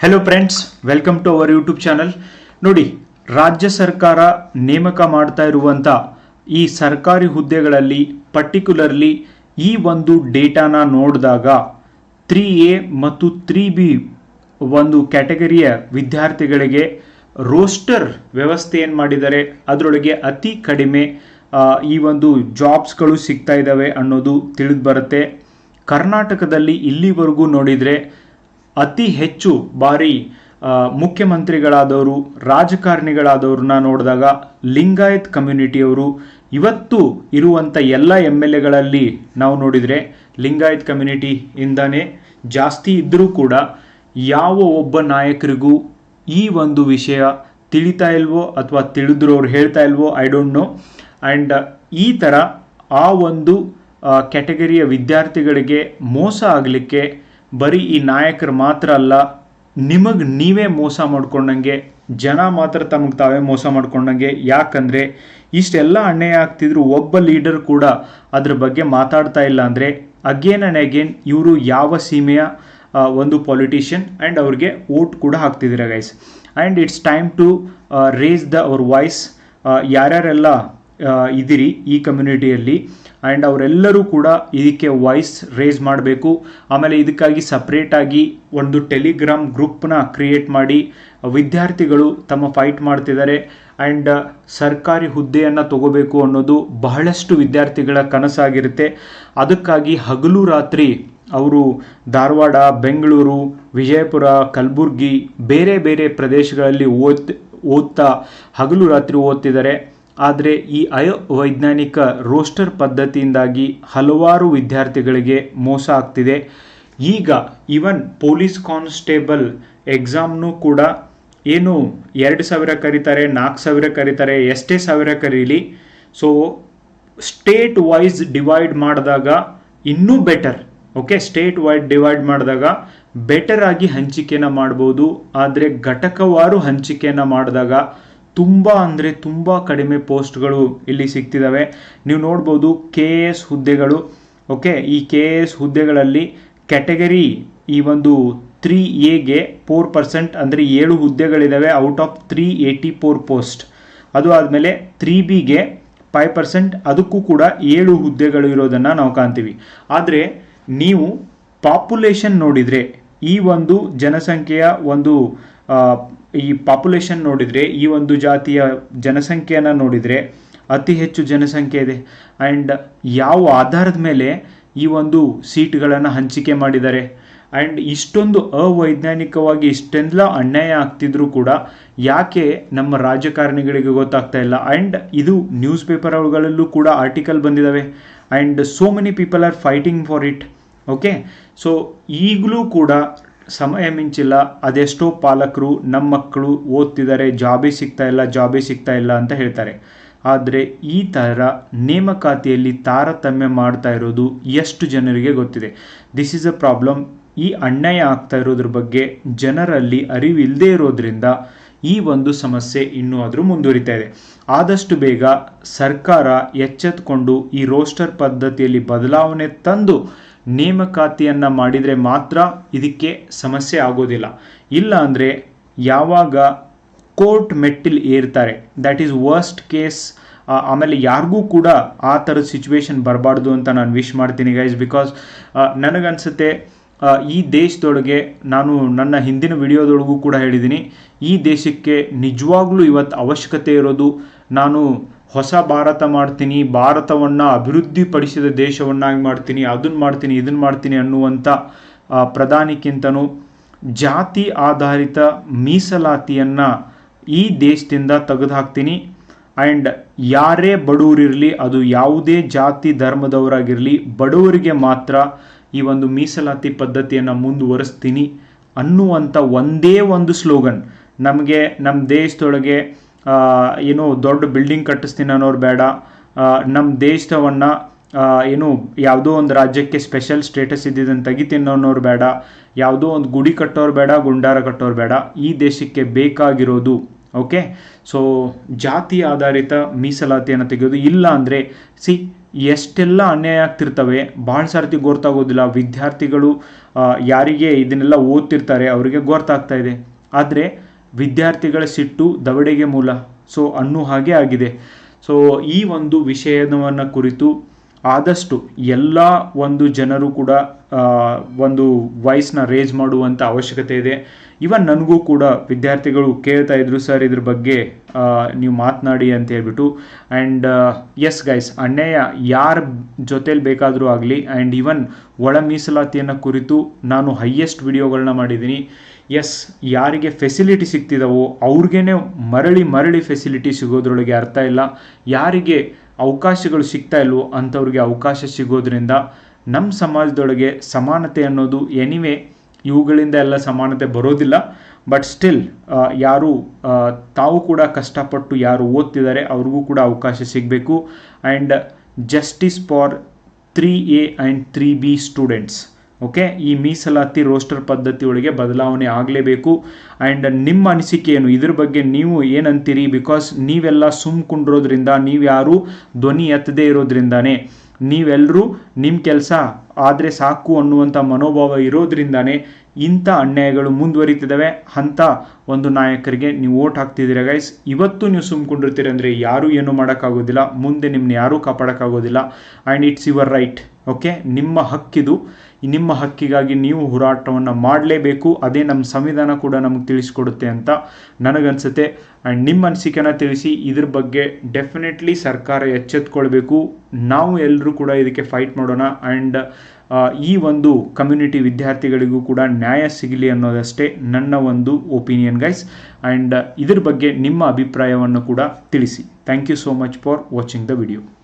Hello friends welcome to our YouTube channel ನೋಡಿ, ರಾಜ್ಯ ಸರ್ಕಾರ ನೇಮಕ ಮಾಡ್ತಾ ಇರುವಂಥ ಈ ಸರ್ಕಾರಿ ಹುದ್ದೆಗಳಲ್ಲಿ ಪರ್ಟಿಕ್ಯುಲರ್ಲಿ ಈ ಒಂದು ಡೇಟಾನ ನೋಡಿದಾಗ ತ್ರೀ ಎ ಮತ್ತು ತ್ರೀ ಬಿ ಒಂದು ಕ್ಯಾಟಗರಿಯ ವಿದ್ಯಾರ್ಥಿಗಳಿಗೆ ರೋಸ್ಟರ್ ವ್ಯವಸ್ಥೆ ಏನು ಮಾಡಿದ್ದಾರೆ, ಅದರೊಳಗೆ ಅತಿ ಕಡಿಮೆ ಈ ಒಂದು ಜಾಬ್ಸ್ಗಳು ಸಿಗ್ತಾ ಇದ್ದಾವೆ ಅನ್ನೋದು ತಿಳಿದು ಬರುತ್ತೆ. ಕರ್ನಾಟಕದಲ್ಲಿ ಇಲ್ಲಿವರೆಗೂ ನೋಡಿದರೆ ಅತಿ ಹೆಚ್ಚು ಬಾರಿ ಮುಖ್ಯಮಂತ್ರಿಗಳಾದವರು, ರಾಜಕಾರಣಿಗಳಾದವ್ರನ್ನ ನೋಡಿದಾಗ ಲಿಂಗಾಯತ್ ಕಮ್ಯುನಿಟಿಯವರು ಇವತ್ತು ಇರುವಂಥ ಎಲ್ಲ ಎಂ ಎಲ್ ಎಗಳಲ್ಲಿ ನಾವು ನೋಡಿದರೆ ಲಿಂಗಾಯತ್ ಕಮ್ಯುನಿಟಿ ಇಂದಾನೇ ಜಾಸ್ತಿ ಇದ್ದರೂ ಕೂಡ ಯಾವ ಒಬ್ಬ ನಾಯಕರಿಗೂ ಈ ಒಂದು ವಿಷಯ ತಿಳಿತಾ ಇಲ್ವೋ ಅಥವಾ ತಿಳಿದ್ರು ಅವ್ರು ಹೇಳ್ತಾ ಇಲ್ವೋ ಐ ಡೋಂಟ್ ನೋ ಆ್ಯಂಡ್ ಈ ಥರ ಆ ಒಂದು ಕ್ಯಾಟಗರಿಯ ವಿದ್ಯಾರ್ಥಿಗಳಿಗೆ ಮೋಸ ಆಗಲಿಕ್ಕೆ ಬರೀ ಈ ನಾಯಕರು ಮಾತ್ರ ಅಲ್ಲ, ನಿಮಗೆ ನೀವೇ ಮೋಸ ಮಾಡ್ಕೊಂಡಂಗೆ, ಜನ ಮಾತ್ರ ತಮಗೆ ತಾವೇ ಮೋಸ ಮಾಡ್ಕೊಂಡಂಗೆ, ಯಾಕಂದರೆ ಇಷ್ಟೆಲ್ಲ ಅಣ್ಣೆ ಆಗ್ತಿದ್ರು ಒಬ್ಬ ಲೀಡರ್ ಕೂಡ ಅದ್ರ ಬಗ್ಗೆ ಮಾತಾಡ್ತಾ ಇಲ್ಲ ಅಂದರೆ ಅಗೇನ್ ಅಂಡ್ ಅಗೇನ್ ಇವರು ಯಾವ ಸೀಮೆಯ ಒಂದು ಪೊಲಿಟಿಷಿಯನ್ ಆ್ಯಂಡ್ ಅವ್ರಿಗೆ ವೋಟ್ ಕೂಡ ಹಾಕ್ತಿದ್ದೀರ guys and it's time to raise the ಅವ್ರ ವಾಯ್ಸ್ ಯಾರ್ಯಾರೆಲ್ಲ ಇದ್ದೀರಿ ಈ ಕಮ್ಯುನಿಟಿಯಲ್ಲಿ ಆ್ಯಂಡ್ ಅವರೆಲ್ಲರೂ ಕೂಡ ಇದಕ್ಕೆ ವಾಯ್ಸ್ ರೇಸ್ ಮಾಡಬೇಕು. ಆಮೇಲೆ ಇದಕ್ಕಾಗಿ ಸಪ್ರೇಟಾಗಿ ಒಂದು ಟೆಲಿಗ್ರಾಮ್ ಗ್ರೂಪ್ನ ಕ್ರಿಯೇಟ್ ಮಾಡಿ, ವಿದ್ಯಾರ್ಥಿಗಳು ತಮ್ಮ ಫೈಟ್ ಮಾಡ್ತಿದ್ದಾರೆ. ಆ್ಯಂಡ್ ಸರ್ಕಾರಿ ಹುದ್ದೆಯನ್ನು ತಗೋಬೇಕು ಅನ್ನೋದು ಬಹಳಷ್ಟು ವಿದ್ಯಾರ್ಥಿಗಳ ಕನಸಾಗಿರುತ್ತೆ. ಅದಕ್ಕಾಗಿ ಹಗಲು ರಾತ್ರಿ ಅವರು ಧಾರವಾಡ, ಬೆಂಗಳೂರು, ವಿಜಯಪುರ, ಕಲಬುರ್ಗಿ ಬೇರೆ ಬೇರೆ ಪ್ರದೇಶಗಳಲ್ಲಿ ಓದ್ ಓದ್ತಾ ಹಗಲು ರಾತ್ರಿ ಓದ್ತಿದ್ದಾರೆ. ಆದರೆ ಈ ಅವೈಜ್ಞಾನಿಕ ರೋಸ್ಟರ್ ಪದ್ಧತಿಯಿಂದಾಗಿ ಹಲವಾರು ವಿದ್ಯಾರ್ಥಿಗಳಿಗೆ ಮೋಸ ಆಗ್ತಿದೆ. ಈಗ ಇವನ್ ಪೊಲೀಸ್ ಕಾನ್ಸ್ಟೇಬಲ್ ಎಕ್ಸಾಮ್ನೂ ಕೂಡ ಏನು ಎರಡು ಸಾವಿರ ಕರೀತಾರೆ, ನಾಲ್ಕು ಸಾವಿರ ಕರೀತಾರೆ, ಎಷ್ಟೇ ಸಾವಿರ ಕರೀಲಿ. ಸೊ ಸ್ಟೇಟ್ ವೈಸ್ ಡಿವೈಡ್ ಮಾಡಿದಾಗ ಇನ್ನೂ better okay state wide divide ಮಾಡಿದಾಗ ಬೆಟರ್ ಆಗಿ ಹಂಚಿಕೆನ ಮಾಡ್ಬೋದು. ಆದರೆ ಘಟಕವಾರು ಹಂಚಿಕೆಯನ್ನು ಮಾಡಿದಾಗ ತುಂಬ ಅಂದರೆ ತುಂಬ ಕಡಿಮೆ ಪೋಸ್ಟ್ಗಳು ಇಲ್ಲಿ ಸಿಗ್ತಿದ್ದಾವೆ ನೀವು ನೋಡ್ಬೋದು ಕೆ ಎಸ್ ಹುದ್ದೆಗಳು, ಓಕೆ? ಈ ಕೆ ಎ ಎಸ್ ಹುದ್ದೆಗಳಲ್ಲಿ ಕ್ಯಾಟಗರಿ ಈ ಒಂದು ತ್ರೀ ಎಗೆ ಫೋರ್ ಪರ್ಸೆಂಟ್ ಅಂದರೆ ಏಳು ಹುದ್ದೆಗಳಿದ್ದಾವೆ out of three eighty four post. ಅದು ಆದಮೇಲೆ ತ್ರೀ ಬಿಗೆ ಫೈವ್ ಪರ್ಸೆಂಟ್, ಅದಕ್ಕೂ ಕೂಡ ಏಳು ಹುದ್ದೆಗಳು ಇರೋದನ್ನು ನಾವು ಕಾಣ್ತೀವಿ. ಆದರೆ ನೀವು ಪಾಪ್ಯುಲೇಷನ್ ನೋಡಿದರೆ ಈ ಒಂದು ಜನಸಂಖ್ಯೆಯ ಒಂದು ಈ ಪಾಪ್ಯುಲೇಷನ್ ನೋಡಿದರೆ, ಈ ಒಂದು ಜಾತಿಯ ಜನಸಂಖ್ಯೆಯನ್ನು ನೋಡಿದರೆ, ಅತಿ ಹೆಚ್ಚು ಜನಸಂಖ್ಯೆ ಇದೆ. ಆ್ಯಂಡ್ ಯಾವ ಆಧಾರದ ಮೇಲೆ ಈ ಒಂದು ಸೀಟ್ಗಳನ್ನು ಹಂಚಿಕೆ ಮಾಡಿದ್ದಾರೆ? ಆ್ಯಂಡ್ ಇಷ್ಟೊಂದು ಅವೈಜ್ಞಾನಿಕವಾಗಿ ಇಷ್ಟೆಲ್ಲ ಅನ್ಯಾಯ ಆಗ್ತಿದ್ರೂ ಕೂಡ ಯಾಕೆ ನಮ್ಮ ರಾಜಕಾರಣಿಗಳಿಗೆ ಗೊತ್ತಾಗ್ತಾ ಇಲ್ಲ? ಆ್ಯಂಡ್ ಇದು ನ್ಯೂಸ್ ಪೇಪರ್ಗಳಲ್ಲೂ ಕೂಡ ಆರ್ಟಿಕಲ್ ಬಂದಿದ್ದಾವೆ and so many people are fighting for it okay so ಈಗಲೂ ಕೂಡ ಸಮಯ ಮಿಂಚಿಲ್ಲ, ಅದೆಷ್ಟೋ ಪಾಲಕರು ನಮ್ಮ ಮಕ್ಕಳು ಓದ್ತಿದ್ದಾರೆ ಜಾಬೇ ಸಿಗ್ತಾ ಇಲ್ಲ, ಜಾಬೇ ಸಿಗ್ತಾ ಇಲ್ಲ ಅಂತ ಹೇಳ್ತಾರೆ. ಆದರೆ ಈ ಥರ ನೇಮಕಾತಿಯಲ್ಲಿ ತಾರತಮ್ಯ ಮಾಡ್ತಾ ಇರೋದು ಎಷ್ಟು ಜನರಿಗೆ ಗೊತ್ತಿದೆ. ದಿಸ್ ಈಸ್ ಅ ಪ್ರಾಬ್ಲಮ್ ಈ ಅನ್ಯಾಯ ಆಗ್ತಾ ಇರೋದ್ರ ಬಗ್ಗೆ ಜನರಲ್ಲಿ ಅರಿವಿಲ್ಲದೆ ಇರೋದ್ರಿಂದ ಈ ಒಂದು ಸಮಸ್ಯೆ ಇನ್ನೂ ಆದರೂ ಮುಂದುವರಿತಾ ಇದೆ. ಆದಷ್ಟು ಬೇಗ ಸರ್ಕಾರ ಎಚ್ಚೆತ್ಕೊಂಡು ಈ ರೋಸ್ಟರ್ ಪದ್ಧತಿಯಲ್ಲಿ ಬದಲಾವಣೆ ತಂದು ನೇಮಕಾತಿಯನ್ನು ಮಾಡಿದರೆ ಮಾತ್ರ ಇದಕ್ಕೆ ಸಮಸ್ಯೆ ಆಗೋದಿಲ್ಲ. ಇಲ್ಲ ಅಂದರೆ ಯಾವಾಗ ಕೋರ್ಟ್ ಮೆಟ್ಟಿಲ್ ಏರ್ತಾರೆ ದ್ಯಾಟ್ ಈಸ್ ವರ್ಸ್ಟ್ ಕೇಸ್ ಆಮೇಲೆ ಯಾರಿಗೂ ಕೂಡ ಆ ಥರದ ಸಿಚುವೇಶನ್ ಬರಬಾರ್ದು ಅಂತ ನಾನು ವಿಶ್ ಮಾಡ್ತೀನಿ ಗೈಸ್ ಬಿಕಾಸ್ ನನಗನ್ಸುತ್ತೆ ಈ ದೇಶದೊಳಗೆ ನಾನು ನನ್ನ ಹಿಂದಿನ ವಿಡಿಯೋದೊಳಗೂ ಕೂಡ ಹೇಳಿದ್ದೀನಿ ಈ ದೇಶಕ್ಕೆ ನಿಜವಾಗ್ಲೂ ಇವತ್ತು ಅವಶ್ಯಕತೆ ಇರೋದು ನಾನು ಹೊಸ ಭಾರತ ಮಾಡ್ತೀನಿ, ಭಾರತವನ್ನು ಅಭಿವೃದ್ಧಿಪಡಿಸಿದ ದೇಶವನ್ನಾಗಿ ಮಾಡ್ತೀನಿ ಅದನ್ನು ಮಾಡ್ತೀನಿ ಇದನ್ನು ಮಾಡ್ತೀನಿ ಅನ್ನುವಂಥ ಪ್ರಧಾನಿಕ್ಕಿಂತನೂ ಜಾತಿ ಆಧಾರಿತ ಮೀಸಲಾತಿಯನ್ನು ಈ ದೇಶದಿಂದ ತೆಗೆದುಹಾಕ್ತೀನಿ. ಆ್ಯಂಡ್ ಯಾರೇ ಬಡವರಿರಲಿ ಅದು ಯಾವುದೇ ಜಾತಿ ಧರ್ಮದವರಾಗಿರಲಿ, ಬಡವರಿಗೆ ಮಾತ್ರ ಈ ಒಂದು ಮೀಸಲಾತಿ ಪದ್ಧತಿಯನ್ನು ಮುಂದುವರಿಸ್ತೀನಿ ಅನ್ನುವಂಥ ಒಂದೇ ಒಂದು ಸ್ಲೋಗನ್. ನಮಗೆ ನಮ್ಮ ದೇಶದೊಳಗೆ ಏನೋ ದೊಡ್ಡ ಬಿಲ್ಡಿಂಗ್ ಕಟ್ಟಿಸ್ತೀನಿ ಅನ್ನೋರು ಬೇಡ. ನಮ್ಮ ದೇಶವನ್ನು ಏನು ಯಾವುದೋ ಒಂದು ರಾಜ್ಯಕ್ಕೆ ಸ್ಪೆಷಲ್ ಸ್ಟೇಟಸ್ ಇದ್ದಿದ್ದನ್ನು ತೆಗಿತೀನಿ ಅನ್ನೋರು ಬೇಡ. ಯಾವುದೋ ಒಂದು ಗುಡಿ ಕಟ್ಟೋರು ಬೇಡ, ಗುಂಡಾರ ಕಟ್ಟೋರು ಬೇಡ. ಈ ದೇಶಕ್ಕೆ ಬೇಕಾಗಿರೋದು ಓಕೆ ಸೊ ಜಾತಿ ಆಧಾರಿತ ಮೀಸಲಾತಿಯನ್ನು ತೆಗೆಯೋದು ಇಲ್ಲ ಅಂದರೆ, ಸಿ, ಎಷ್ಟೆಲ್ಲ ಅನ್ಯಾಯ ಆಗ್ತಿರ್ತವೆ ಭಾಳ ಸರ್ತಿ ಗೊತ್ತಾಗೋದಿಲ್ಲ. ವಿದ್ಯಾರ್ಥಿಗಳು ಯಾರಿಗೆ ಇದನ್ನೆಲ್ಲ ಓದ್ತಿರ್ತಾರೆ, ಅವರಿಗೆ ಗೊತ್ತಾಗ್ತಾ ಇದೆ. ಆದರೆ ವಿದ್ಯಾರ್ಥಿಗಳ ಸಿಟ್ಟು ದವಡೆಗೆ ಮೂಲ. ಸೊ, ಅನ್ನು ಹಾಗೆ ಆಗಿದೆ. ಸೊ, ಈ ಒಂದು ವಿಷಯವನ್ನು ಕುರಿತು ಆದಷ್ಟು ಎಲ್ಲ ಒಂದು ಜನರು ಕೂಡ ಒಂದು ವಾಯ್ಸ್ನ ರೇಜ್ ಮಾಡುವಂಥ ಅವಶ್ಯಕತೆ ಇದೆ. ಇವನ್ ನನಗೂ ಕೂಡ ವಿದ್ಯಾರ್ಥಿಗಳು ಕೇಳ್ತಾ ಇದ್ರು, ಸರ್, ಇದ್ರ ಬಗ್ಗೆ ನೀವು ಮಾತನಾಡಿ ಅಂತ ಹೇಳ್ಬಿಟ್ಟು. ಆ್ಯಂಡ್ ಎಸ್ ಗೈಸ್ ಅನ್ಯಾಯ ಯಾರ ಜೊತೇಲಿ ಬೇಕಾದರೂ ಆಗಲಿ ಆ್ಯಂಡ್ ಇವನ್ ಒಳ ಮೀಸಲಾತಿಯನ್ನು ಕುರಿತು ನಾನು ಹೈಯೆಸ್ಟ್ ವಿಡಿಯೋಗಳನ್ನ ಮಾಡಿದ್ದೀನಿ. ಎಸ್, ಯಾರಿಗೆ ಫೆಸಿಲಿಟಿ ಸಿಗ್ತಿದ್ದಾವೋ ಅವ್ರಿಗೇ ಮರಳಿ ಮರಳಿ ಫೆಸಿಲಿಟಿ ಸಿಗೋದ್ರೊಳಗೆ ಅರ್ಥ ಇಲ್ಲ. ಯಾರಿಗೆ ಅವಕಾಶಗಳು ಸಿಗ್ತಾ ಇಲ್ವೋ ಅಂಥವ್ರಿಗೆ ಅವಕಾಶ ಸಿಗೋದ್ರಿಂದ ನಮ್ಮ ಸಮಾಜದೊಳಗೆ ಸಮಾನತೆ ಅನ್ನೋದು ಎನಿವೆ ಇವುಗಳಿಂದ ಎಲ್ಲ ಸಮಾನತೆ ಬರೋದಿಲ್ಲ. ಬಟ್ ಸ್ಟಿಲ್ ಯಾರು ತಾವು ಕೂಡ ಕಷ್ಟಪಟ್ಟು ಯಾರು ಓದ್ತಿದ್ದಾರೆ ಅವ್ರಿಗೂ ಕೂಡ ಅವಕಾಶ ಸಿಗಬೇಕು. And justice for three A and three B students okay? ಈ ಮೀಸಲಾತಿ ರೋಸ್ಟರ್ ಪದ್ಧತಿ ಒಳಗೆ ಬದಲಾವಣೆ ಆಗಲೇಬೇಕು. ಆ್ಯಂಡ್ ನಿಮ್ಮ ಅನಿಸಿಕೆ ಏನು? ಇದ್ರ ಬಗ್ಗೆ ನೀವು ಏನಂತೀರಿ? ಬಿಕಾಸ್ ನೀವೆಲ್ಲ ನೀವು ನೀವ್ಯಾರು ಧ್ವನಿ ಎತ್ತದೇ ಇರೋದ್ರಿಂದಾನೇ ನೀವೆಲ್ಲರೂ ನಿಮ್ಮ ಕೆಲಸ ಆದರೆ ಸಾಕು ಅನ್ನುವಂಥ ಮನೋಭಾವ ಇರೋದ್ರಿಂದಾನೇ ಇಂಥ ಅನ್ಯಾಯಗಳು ಮುಂದುವರಿತಿದ್ದಾವೆ. ಅಂಥ ಒಂದು ನಾಯಕರಿಗೆ ನೀವು ಓಟ್ ಹಾಕ್ತಿದ್ದೀರಾ ಗೈಸ್ ಇವತ್ತು ನೀವು ಸುಮ್ಕೊಂಡಿರ್ತೀರಿ ಅಂದರೆ ಯಾರೂ ಏನೂ ಮಾಡೋಕ್ಕಾಗೋದಿಲ್ಲ. ಮುಂದೆ ನಿಮ್ಮನ್ನ ಯಾರೂ ಕಾಪಾಡೋಕ್ಕಾಗೋದಿಲ್ಲ. And it's your right, okay? ನಿಮ್ಮ ಹಕ್ಕಿದು ನಿಮ್ಮ ಹಕ್ಕಿಗಾಗಿ ನೀವು ಹೋರಾಟವನ್ನು ಮಾಡಲೇಬೇಕು. ಅದೇ ನಮ್ಮ ಸಂವಿಧಾನ ಕೂಡ ನಮಗೆ ತಿಳಿಸ್ಕೊಡುತ್ತೆ ಅಂತ ನನಗನ್ಸುತ್ತೆ. ಆ್ಯಂಡ್ ನಿಮ್ಮ ಅನಿಸಿಕೆನ ತಿಳಿಸಿ ಇದ್ರ ಬಗ್ಗೆ ಡೆಫಿನೆಟ್ಲಿ ಸರ್ಕಾರ ಎಚ್ಚೆತ್ಕೊಳ್ಬೇಕು. ನಾವು ಎಲ್ಲರೂ ಕೂಡ ಇದಕ್ಕೆ ಫೈಟ್ ಮಾಡೋಣ. ಆ್ಯಂಡ್ ಈ ಒಂದು ಕಮ್ಯುನಿಟಿ ವಿದ್ಯಾರ್ಥಿಗಳಿಗೂ ಕೂಡ ನ್ಯಾಯ ಸಿಗಲಿ ಅನ್ನೋದಷ್ಟೇ ನನ್ನ ಒಂದು ಒಪಿನಿಯನ್ ಗೈಸ್. ಆ್ಯಂಡ್ ಇದ್ರ ಬಗ್ಗೆ ನಿಮ್ಮ ಅಭಿಪ್ರಾಯವನ್ನು ಕೂಡ ತಿಳಿಸಿ. Thank you so much for watching the video.